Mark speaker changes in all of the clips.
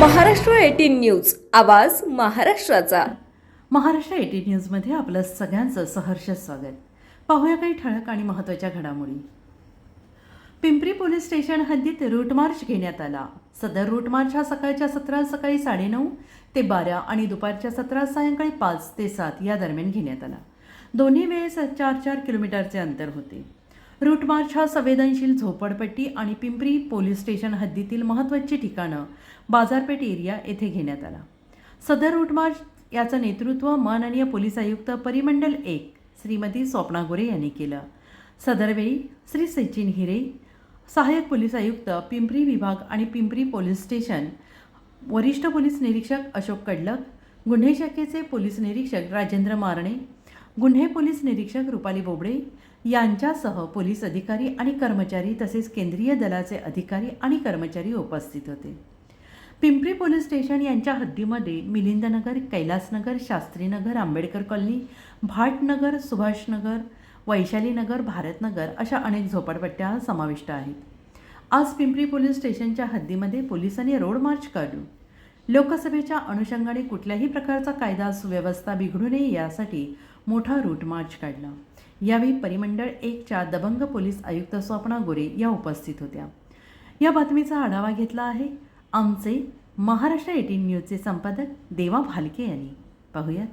Speaker 1: Maharashtra eighteen news. आवाज महाराष्ट्राचा.
Speaker 2: Maharashtra eighteen न्यूजमध्ये आपलं सगळ्यांचं सहर्ष स्वागत. पाहूया काही ठळक आणि महत्त्वाच्या घडामोडी. पिंपरी पोलीस स्टेशन हद्दीत रूट मार्च घेण्यात आला. सदर रूट मार्च हा सकाळच्या सत्रात सकाळी साडेनऊ ते बारा आणि दुपारच्या सत्रात सायंकाळी पाच ते सात या दरम्यान घेण्यात आला. दोन्ही वेळेस चार चार किलोमीटरचे अंतर होते. रूट मार्च हा संवेदनशील झोपडपट्टी आणि पिंपरी पोलीस स्टेशन हद्दीतील महत्त्वाची ठिकाणं बाजारपेठ एरिया येथे घेण्यात आला. सदर रूट मार्च याचं नेतृत्व माननीय पोलीस आयुक्त परिमंडल एक श्रीमती स्वप्ना गोरे यांनी केलं. सदरवेळी श्री सचिन हिरे सहाय्यक पोलीस आयुक्त पिंपरी विभाग आणि पिंपरी पोलीस स्टेशन वरिष्ठ पोलीस निरीक्षक अशोक कडलक गुन्हे शाखेचे पोलीस निरीक्षक राजेंद्र मारणे गुन्हे पोलीस निरीक्षक रुपाली बोबडे यांच्यासह पोलीस अधिकारी आणि कर्मचारी तसेच केंद्रीय दलाचे अधिकारी आणि कर्मचारी उपस्थित होते. पिंपरी पोलीस स्टेशन यांच्या हद्दीमध्ये मिलिंदनगर कैलासनगर शास्त्रीनगर आंबेडकर कॉलनी भाटनगर सुभाषनगर वैशालीनगर भारतनगर अशा अनेक झोपडपट्ट्या समाविष्ट आहेत. आज पिंपरी पोलीस स्टेशनच्या हद्दीमध्ये पोलिसांनी रोड मार्च काढून लोकसभेच्या अनुषंगाने कुठल्याही प्रकारचा कायदा सुव्यवस्था बिघडू नये यासाठी मोठा रूट मार्च काढला. यावेळी परिमंडळ एकच्या दबंग पोलीस आयुक्त स्वप्ना गोरे या उपस्थित होत्या. या बातमीचा आढावा घेतला आहे आमचे महाराष्ट्र एटीन न्यूजचे संपादक देवा भालके यांनी. पाहूयात.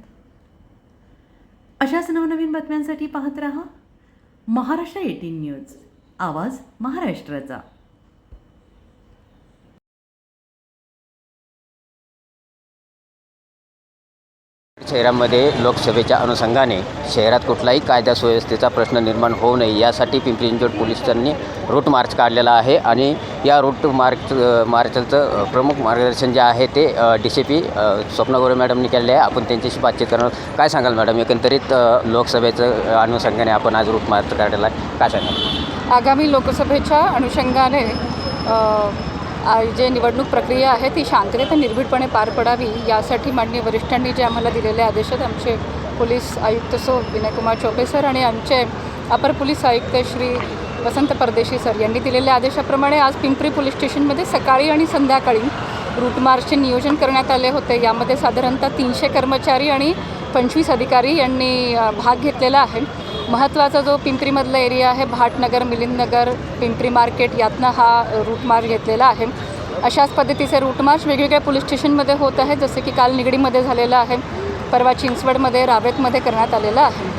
Speaker 2: अशाच नवनवीन बातम्यांसाठी पाहत रहा महाराष्ट्र एटीन न्यूज. आवाज महाराष्ट्राचा.
Speaker 3: शहरामध्ये लोकसभेच्या अनुषंगाने शहरात कुठलाही कायदा सुव्यवस्थेचा प्रश्न निर्माण होऊ नये यासाठी पिंपरी चिंचवड पोलिसांनी रूट मार्च काढलेला आहे आणि या रूट मार्च मार्चचं प्रमुख मार्गदर्शन जे आहे ते डी सी पी स्वप्ना मॅडमने मॅडमनी केलेले आहे. आपण त्यांच्याशी बातचीत करणार काय सांगाल मॅडम? एकंदरीत लोकसभेचं अनुषंगाने आपण आज रूट मार्च काढलेला आहे. काय सांगाल?
Speaker 4: आगामी लोकसभेच्या अनुषंगाने जे निवडणूक प्रक्रिया आहे ती शांततेत निर्भीडपणे पार पडावी यासाठी माननीय वरिष्ठांनी जे आम्हाला दिलेले आदेश आहेत आमचे पोलीस आयुक्त सो विनयकुमार चोपे सर आणि आमचे अपर पोलीस आयुक्त श्री वसंत परदेशी सर यांनी दिलेल्या आदेशाप्रमाणे आज पिंपरी पोलीस स्टेशनमध्ये सकाळी आणि संध्याकाळी रूट मार्चचे नियोजन करण्यात आले होते. यामध्ये साधारणतः तीनशे कर्मचारी आणि पंचवीस अधिकारी यांनी भाग घेतलेला आहे. महत्त्वाचा जो पिंपरीमधला एरिया आहे भाटनगर मिलिंदनगर पिंपरी मार्केट यातनं हा रूट मार्च घेतलेला आहे. अशाच पद्धतीचे रूट मार्च वेगवेगळ्या पोलीस स्टेशनमध्ये होत आहे जसे की काल निगडीमध्ये झालेलं आहे. परवा चिंचवडमध्ये रावेतमध्ये करण्यात आलेलं आहे.